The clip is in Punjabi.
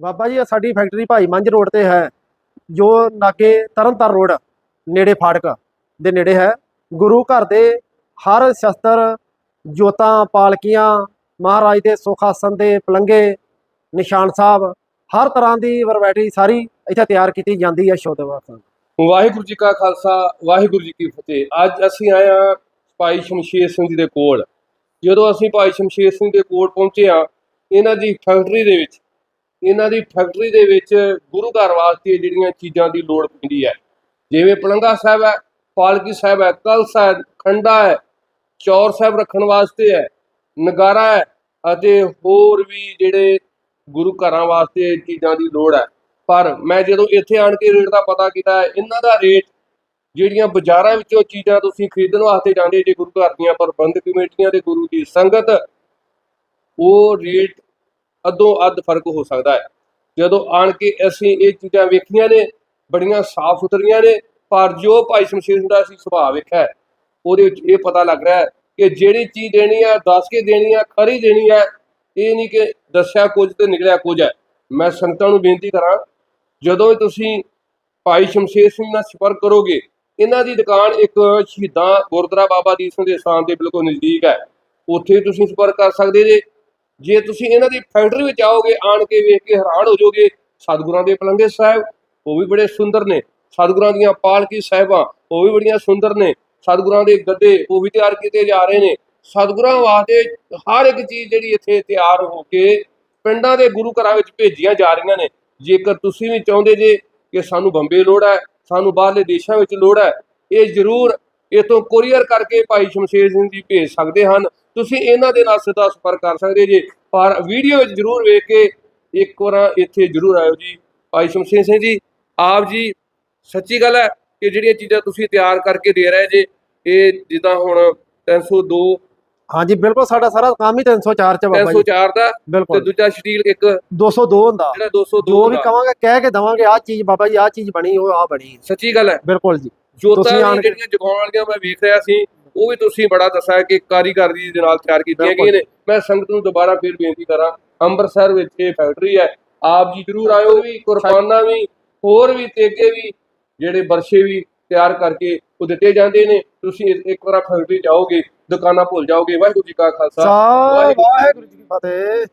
ਬਾਬਾ ਜੀ ਸਾਡੀ ਫੈਕਟਰੀ ਭਾਈ ਮੰਝ ਰੋਡ ਤੇ ਹੈ, ਜੋ ਲਾਗੇ ਤਰਨਤਾਰ ਰੋਡ ਨੇੜੇ ਫਾਟਕ ਦੇ ਨੇੜੇ ਹੈ। ਗੁਰੂ ਘਰ ਦੇ ਹਰ ਸ਼ਸਤਰ, ਜੋਤਾਂ, ਪਾਲਕੀਆਂ, ਮਹਾਰਾਜ ਦੇ ਸੁਖ ਆਸਨ ਦੇ ਪਲੰਗੇ ਨਿਸ਼ਾਨ ਸਾਹਿਬ, ਹਰ ਤਰ੍ਹਾਂ ਦੀ ਵੈਰਾਈਟੀ ਸਾਰੀ ਇੱਥੇ ਤਿਆਰ ਕੀਤੀ ਜਾਂਦੀ ਹੈ ਸ਼ੁੱਧ ਵਾਸਤੇ ਵਾਹਿਗੁਰੂ ਜੀ ਕਾ ਖਾਲਸਾ, ਵਾਹਿਗੁਰੂ ਜੀ ਕੀ ਫਤਿਹ। ਅੱਜ ਅਸੀਂ ਆਏ ਹਾਂ ਭਾਈ ਸ਼ਮਸ਼ੀਰ ਸਿੰਘ ਜੀ ਦੇ ਕੋਲ। ਜਦੋਂ ਅਸੀਂ ਭਾਈ ਸ਼ਮਸ਼ੀਰ ਸਿੰਘ ਦੇ ਕੋਲ ਪਹੁੰਚੇ ਹਾਂ, ਇਹਨਾਂ ਦੀ ਫੈਕਟਰੀ ਦੇ ਵਿੱਚ ਇਹਨਾਂ ਦੀ ਫੈਕਟਰੀ ਦੇ ਵਿੱਚ ਗੁਰੂ ਘਰ ਵਾਸਤੇ ਜਿਹੜੀਆਂ ਚੀਜ਼ਾਂ ਦੀ ਲੋੜ ਪੈਂਦੀ ਹੈ। ਜਿਵੇਂ ਪਲੰਗਾ ਸਾਹਿਬ ਹੈ, ਪਾਲਕੀ ਸਾਹਿਬ ਹੈ ਕਲਸਾ ਹੈ ਖੰਡਾ ਹੈ, ਚੌਰ ਸਾਹਿਬ ਰੱਖਣ ਵਾਸਤੇ ਹੈ, ਨਗਾਰਾ ਹੈ ਅਤੇ ਹੋਰ ਵੀ ਜਿਹੜੇ ਗੁਰੂ ਘਰਾਂ ਵਾਸਤੇ ਚੀਜ਼ਾਂ ਦੀ ਲੋੜ ਹੈ। ਪਰ ਮੈਂ ਜਦੋਂ ਇੱਥੇ ਆਣ ਕੇ ਰੇਟ ਦਾ ਪਤਾ ਕੀਤਾ, ਇਹਨਾਂ ਦਾ ਰੇਟ ਜਿਹੜੀਆਂ ਬਾਜ਼ਾਰਾਂ ਵਿੱਚੋਂ ਚੀਜ਼ਾਂ ਤੁਸੀਂ ਖਰੀਦਣ ਵਾਸਤੇ ਜਾਂਦੇ ਜੇ ਗੁਰੂ ਘਰ ਦੀਆਂ ਪ੍ਰਬੰਧਕ ਕਮੇਟੀਆਂ ਤੇ ਗੁਰੂ ਦੀ ਸੰਗਤ, ਉਹ ਰੇਟ ਅੱਧੋ ਅੱਧ ਫ਼ਰਕ ਹੋ ਸਕਦਾ ਹੈ। ਜਦੋਂ ਆਣ ਕੇ ਅਸੀਂ ਇਹ ਚੀਜ਼ਾਂ ਵੇਖੀਆਂ ਨੇ ਬੜੀਆਂ ਸਾਫ਼ ਸੁਥਰੀਆਂ ਨੇ ਪਰ ਜੋ ਭਾਈ ਸ਼ਮਸ਼ੀਰ ਸਿੰਘ ਦਾ ਅਸੀਂ ਸੁਭਾਅ ਵੇਖਿਆ ਹੈ, ਉਹਦੇ ਵਿੱਚ ਇਹ ਪਤਾ ਲੱਗ ਰਿਹਾ ਹੈ ਕਿ ਜਿਹੜੀ ਚੀਜ਼ ਦੇਣੀ ਹੈ ਦੱਸ ਕੇ ਦੇਣੀ ਹੈ ਖਰੀ ਦੇਣੀ ਹੈ ਇਹ ਨਹੀਂ ਕਿ ਦੱਸਿਆ ਕੁਝ ਤੇ ਨਿਕਲਿਆ ਕੁਝ ਹੈ। ਮੈਂ ਸੰਗਤਾਂ ਨੂੰ ਬੇਨਤੀ ਕਰਾਂ ਜਦੋਂ ਤੁਸੀਂ ਭਾਈ ਸ਼ਮਸ਼ੇਰ ਸਿੰਘ ਨਾਲ ਸੰਪਰਕ ਕਰੋਗੇ ਇਹਨਾਂ ਦੀ ਦੁਕਾਨ ਇੱਕ ਸ਼ਹੀਦਾਂ ਗੁਰਦੁਆਰਾ ਬਾਬਾ ਦੀਪ ਸਿੰਘ ਦੇ ਸਥਾਨ ਦੇ ਬਿਲਕੁਲ ਨਜ਼ਦੀਕ ਹੈ। ਉੱਥੇ ਤੁਸੀਂ ਸੰਪਰਕ ਕਰ ਸਕਦੇ ਜੇ। ਜੇ ਤੁਸੀਂ ਇਹਨਾਂ ਦੀ ਫੈਕਟਰੀ ਵਿੱਚ ਆਓਗੇ, ਆਣ ਕੇ ਵੇਖ ਕੇ ਹੈਰਾਨ ਹੋ ਜਾਓਗੇ, ਸਤਿਗੁਰਾਂ ਦੇ ਪਲੰਗੇ ਸਾਹਿਬ, ਉਹ ਵੀ ਬੜੇ ਸੁੰਦਰ ਨੇ। ਸਤਿਗੁਰਾਂ ਦੀਆਂ ਪਾਲਕੀ ਸਾਹਿਬਾਂ, ਉਹ ਵੀ ਬੜੀਆਂ ਸੁੰਦਰ ਨੇ। ਸਤਿਗੁਰਾਂ ਦੇ ਗੱਦੇ, ਉਹ ਵੀ ਤਿਆਰ ਕੀਤੇ ਜਾ ਰਹੇ ਨੇ। ਸਤਿਗੁਰਾਂ ਵਾਸਤੇ ਹਰ ਇੱਕ ਚੀਜ਼ ਜਿਹੜੀ ਇੱਥੇ ਤਿਆਰ ਹੋ ਕੇ ਪਿੰਡਾਂ ਦੇ ਗੁਰੂ ਘਰਾਂ ਵਿੱਚ ਭੇਜੀਆਂ ਜਾ ਰਹੀਆਂ ਨੇ। ਜੇਕਰ ਤੁਸੀਂ ਵੀ ਚਾਹੁੰਦੇ ਜੇ ਕਿ ਸਾਨੂੰ ਬੰਬੇ ਲੋੜ ਹੈ, ਸਾਨੂੰ ਬਾਹਰਲੇ ਦੇਸ਼ਾਂ ਵਿੱਚ ਲੋੜ ਹੈ, ਇਹ ਜ਼ਰੂਰ ਇਥੋਂ ਕੋਰੀਅਰ ਕਰਕੇ ਭਾਈ ਸ਼ਮਸ਼ੇਰ ਸਿੰਘ ਜੀ ਭੇਜ ਸਕਦੇ ਹਨ। ਤੁਸੀਂ ਇਹਨਾਂ ਦੇ ਨਾਲ ਸਿੱਧਾ ਸੰਪਰਕ ਕਰ ਸਕਦੇ ਜੇ। ਪਰ ਵੀਡੀਓ ਵਿੱਚ ਜ਼ਰੂਰ ਵੇਖ ਕੇ ਇੱਕ ਵਾਰ ਇੱਥੇ ਜ਼ਰੂਰ ਆਇਓ ਜੀ। ਭਾਈ ਸ਼ਮਸ਼ੇਰ ਸਿੰਘ ਜੀ ਆਪ ਜੀ ਸੱਚੀ ਗੱਲ ਹੈ ਕਿ ਜਿਹੜੀਆਂ ਚੀਜ਼ਾਂ ਤੁਸੀਂ ਤਿਆਰ ਕਰਕੇ ਦੇ ਰਹੇ ਜੇ ਇਹ ਜਿੱਦਾਂ ਹੁਣ 302 ਹਾਂਜੀ ਬਿਲਕੁਲ ਸਾਡਾ ਸਾਰਾ ਕੰਮ ਹੀ 304 ਚ ਬਾਬਾ ਜੀ। 304 ਦਾ ਤੇ ਦੂਜਾ ਸਟੀਲ ਇੱਕ 202 ਹੁੰਦਾ। ਜਿਹੜਾ 202 ਜੋ ਵੀ ਕਵਾਂਗੇ ਕਹਿ ਕੇ ਦਵਾਂਗੇ ਆਹ ਚੀਜ਼ ਬਾਬਾ ਜੀ ਆਹ ਚੀਜ਼ ਬਣੀ ਉਹ ਆ ਬਣੀ। ਸੱਚੀ ਗੱਲ ਹੈ। ਬਿਲਕੁਲ ਜੀ। ਜੋਤਾਂ ਜਿਹੜੀਆਂ ਜਗਾਉਣ ਵਾਲੀਆਂ ਮੈਂ ਵੇਖ ਰਿਹਾ ਸੀ ਉਹ ਵੀ ਤੁਸੀਂ ਬੜਾ ਦੱਸਿਆ ਕਿ ਕਾਰੀਗਰੀ ਦੇ ਨਾਲ ਤਿਆਰ ਕੀਤੀਆਂ। ਗਈਆਂ ਨੇ। ਮੈਂ ਸੰਗਤ ਨੂੰ ਦੁਬਾਰਾ ਫਿਰ ਬੇਨਤੀ ਕਰਾਂ ਅੰਮ੍ਰਿਤਸਰ ਵਿੱਚ ਇਹ ਫੈਕਟਰੀ ਹੈ। ਆਪ ਜੀ ਜਰੂਰ ਆਇਓ ਵੀ ਕੁਰਬਾਨਾ ਵੀ ਹੋਰ ਵੀ ਤੇਗੇ ਵੀ ਜਿਹੜੇ ਬਰਸ਼ੇ ਵੀ ਤਿਆਰ ਕਰਕੇ ਉਹ ਦਿੱਤੇ ਜਾਂਦੇ ਨੇ। ਤੁਸੀਂ ਇੱਕ ਵਾਰ ਫੈਕਟਰੀ ਜਾਓਗੇ ਦੁਕਾਨਾਂ ਭੁੱਲ ਜਾਓਗੇ। ਵਾਹਿਗੁਰੂ ਜੀ ਕਾ ਖਾਲਸਾ ਵਾਹਿਗੁਰੂ ਜੀ ਕੀ ਫਤਿਹ।